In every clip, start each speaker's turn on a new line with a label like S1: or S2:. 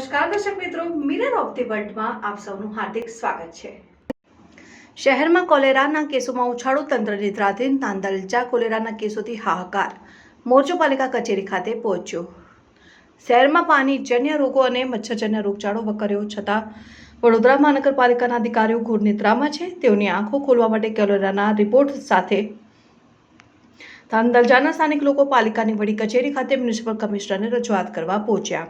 S1: નમસ્કાર દર્શક મિત્રો મિરર ઓફ ધી વર્લ્ડમાં આપ સૌનું હાર્દિક સ્વાગત છે. શહેરમાં કોલેરાના કેસોમાં ઉછાળો તંત્ર નિદ્રાધીન તાંદલજા કોલેરાના કેસોથી હાહાકાર. મોરચો પાલિકા કચેરી ખાતે પહોંચ્યો. શહેરમાં પાણીજન્ય રોગો અને મચ્છરજન્ય રોગચાળો વકર્યો છતાં વડોદરા મહાનગરપાલિકાના અધિકારીઓ ઘોર નિદ્રામાં છે. તેઓની આંખો ખોલવા માટે કોલેરાના રિપોર્ટ સાથે તાંદલજાના સ્થાનિક લોકો પાલિકાની વડી કચેરી ખાતે મ્યુનિસિપલ કમિશનરને રજૂઆત કરવા પહોંચ્યા.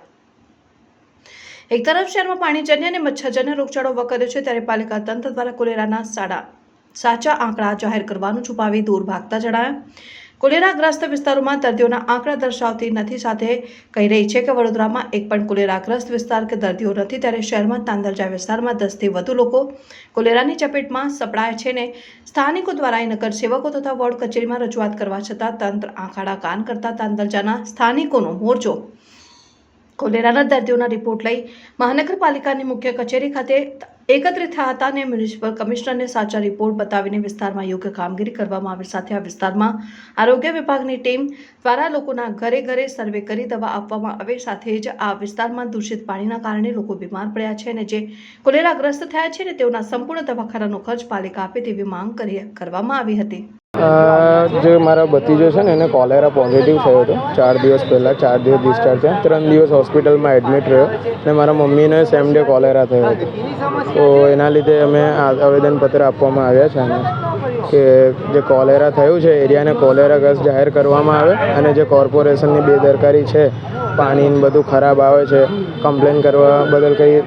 S1: એક તરફ શહેરમાં પાણીજન્ય અને મચ્છરજન્ય રોગચાળો વકર્યો છે, ત્યારે પાલિકા તંત્ર દ્વારા કોલેરાના સાડા સાચા આંકડા જાહેર કરવાનું છુપાવી દૂર ભાગતા જણાયા કોલેરાગ્રસ્ત વિસ્તારોમાં દર્દીઓના આંકડા દર્શાવતી નથી સાથે કહી રહી છે કે વડોદરામાં એક પણ કોલેરાગ્રસ્ત વિસ્તાર કે દર્દીઓ નથી, ત્યારે શહેરમાં તાંદલજા વિસ્તારમાં દસથી વધુ લોકો કોલેરાની ચપેટમાં સપડાય છે ને સ્થાનિકો દ્વારા નગર સેવકો તથા વોર્ડ કચેરીમાં રજૂઆત કરવા છતાં તંત્ર આંખાડા કાન કરતા તાંદલજાના સ્થાનિકોનો મોરચો કોલેરાના દર્દીઓના રિપોર્ટ લઈ મહાનગરપાલિકાની મુખ્ય કચેરી ખાતે એકત્રિત થયા હતા અને મ્યુનિસિપલ કમિશનરને સાચા રિપોર્ટ બતાવીને વિસ્તારમાં યોગ્ય કામગીરી કરવામાં આવે. સાથે આ વિસ્તારમાં આરોગ્ય વિભાગની ટીમ દ્વારા લોકોના ઘરે ઘરે સર્વે કરી દવા આપવામાં આવે. સાથે જ આ વિસ્તારમાં દૂષિત પાણીના કારણે લોકો બીમાર પડ્યા છે અને જે કોલેરાગ્રસ્ત થયા છે ને તેઓના સંપૂર્ણ દવાખાનાનો ખર્ચ પાલિકા આપે તેવી માંગ કરી કરવામાં આવી હતી.
S2: જે મારા ભતીજો છે ને, એને કોલેરા પોઝિટિવ થયો હતો. ચાર દિવસ પહેલાં, ચાર દિવસ ડિસ્ચાર્જ થયા. ત્રણ દિવસ હોસ્પિટલમાં એડમિટ રહ્યો. અને મારા મમ્મીને સેમ ડે કોલેરા થયો. હતો તો એના લીધે અમે આવેદનપત્ર આપવામાં આવ્યા છે અને કે જે કોલેરા થયું છે, એરિયાને કોલેરા ગસ જાહેર કરવામાં આવે અને જે કોર્પોરેશનની બેદરકારી છે, પાણીને બધું ખરાબ આવે છે કમ્પ્લેન કરવા બદલ કંઈ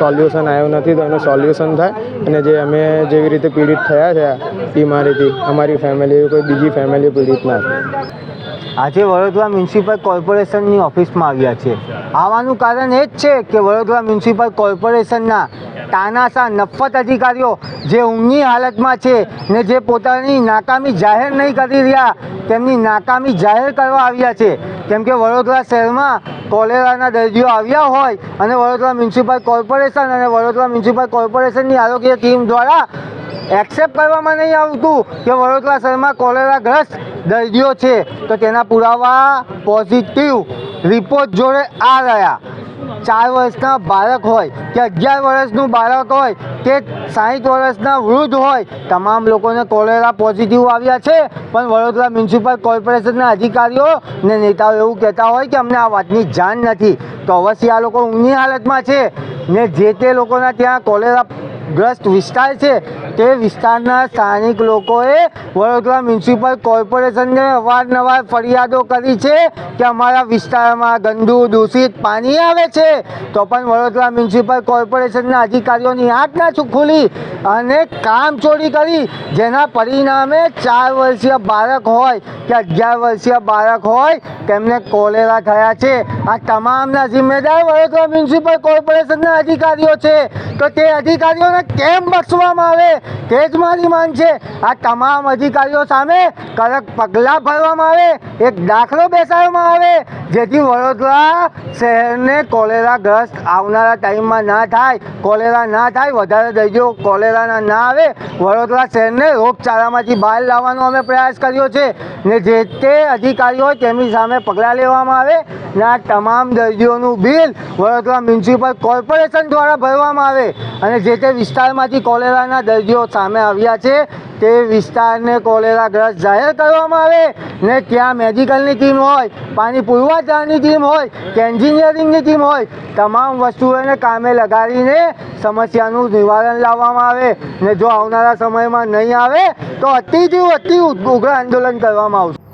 S2: સોલ્યુશન આવ્યું નથી તો એનું સોલ્યુશન થાય. અને જે અમે જેવી રીતે પીડિત થયા છે બીમારીથી અમારી ફેમિલી કોઈ બીજી ફેમિલી પીડિત ના
S3: આજે વડોદરા મ્યુનિસિપલ કોર્પોરેશનની ઓફિસમાં આવ્યા છે. આવવાનું કારણ એ જ છે કે વડોદરા મ્યુનિસિપલ કોર્પોરેશનના તાનાશા નફત અધિકારીઓ જે ઊંઘની હાલતમાં છે ને જે પોતાની નાકામી જાહેર નહીં કરી રહ્યા, તેમની નાકામી જાહેર કરવા આવ્યા છે. કેમ કે વડોદરા શહેરમાં કોલેરાના દર્દીઓ આવ્યા હોય અને વડોદરા મ્યુનિસિપલ કોર્પોરેશન અને વડોદરા મ્યુનિસિપલ કોર્પોરેશનની આરોગ્ય ટીમ દ્વારા એક્સેપ્ટ કરવામાં નહીં આવતું કે વડોદરા શહેરમાં કોલેરાગ્રસ્ત દર્દીઓ છે. તો તેના પુરાવા પોઝિટિવ રિપોર્ટ જોડે આ રહ્યા. ચાર વર્ષના બાળક હોય કે અગિયાર વર્ષનું બાળક હોય કે સાહીઠ વર્ષના વૃદ્ધ હોય, તમામ લોકોને કોલેરા પોઝિટિવ આવ્યા છે. પણ વડોદરા મ્યુનિસિપલ કોર્પોરેશનના અધિકારીઓ ને નેતાઓ એવું કહેતા હોય કે અમને આ વાતની જાણ નથી. તો અવશ્ય આ લોકો ઊંઘની હાલતમાં છે ને જે તે લોકોના ત્યાં કોલેરા ગ્રસ્ત વિસ્તાર છે. તે વિસ્તારના સ્થાનિક લોકોએ વડોદરા મ્યુનિસિપલ કોર્પોરેશનને અવારનવાર ફરિયાદો કરી છે કે અમારા વિસ્તારમાં ગંદુ, દૂષિત પાણી આવે છે. તો પણ વડોદરા મ્યુનિસિપલ કોર્પોરેશનના અધિકારીઓની આંખ ના ખુલી અને કામ ચોરી કરી, જેના પરિણામે ચાર વર્ષીય બાળક હોય કે અગિયાર વર્ષીય બાળક હોય, તેમને કોલેરા થયા છે. આ તમામના જિમ્મેદાર વડોદરા મ્યુનિસિપલ કોર્પોરેશનના અધિકારીઓ છે. તો તે અધિકારીઓને કેમ બક્ષવામાં આવે? તે જ મારી માંગ છે. આ તમામ અધિકારીઓ સામે કડક પગલાં ભરવામાં આવે. એક દાખલો બેસાડવામાં આવે. જેથી વડોદરા શહેરને કોલેરાગ્રસ્ત આવનારા ટાઈમમાં ના થાય. કોલેરા ના થાય, વધારે દર્દીઓ કોલેરાના ના આવે. વડોદરા શહેરને રોગચાળામાંથી બહાર લાવવાનો અમે પ્રયાસ કર્યો છે ને જે તે અધિકારીઓ હોય તેમની સામે પગલાં લેવામાં આવે ને આ તમામ દર્દીઓનું બિલ વડોદરા મ્યુનિસિપલ કોર્પોરેશન દ્વારા ભરવામાં આવે. અને જે તે વિસ્તારમાંથી કોલેરાના દર્દીઓ સામે આવ્યા છે, તે વિસ્તારને કોલેરાગ્રસ્ત જાહેર કરવામાં આવે ને ત્યાં મેડિકલની ટીમ હોય, પાણી પૂર્વાચારની ટીમ હોય કે એન્જિનિયરિંગની ટીમ હોય, તમામ વસ્તુઓને કામે લગાડીને સમસ્યાનું નિવારણ લાવવામાં આવે ને જો આવનારા સમયમાં નહીં આવે, તો અતિથી અતિ ઉગ્ર આંદોલન કરવામાં આવશે.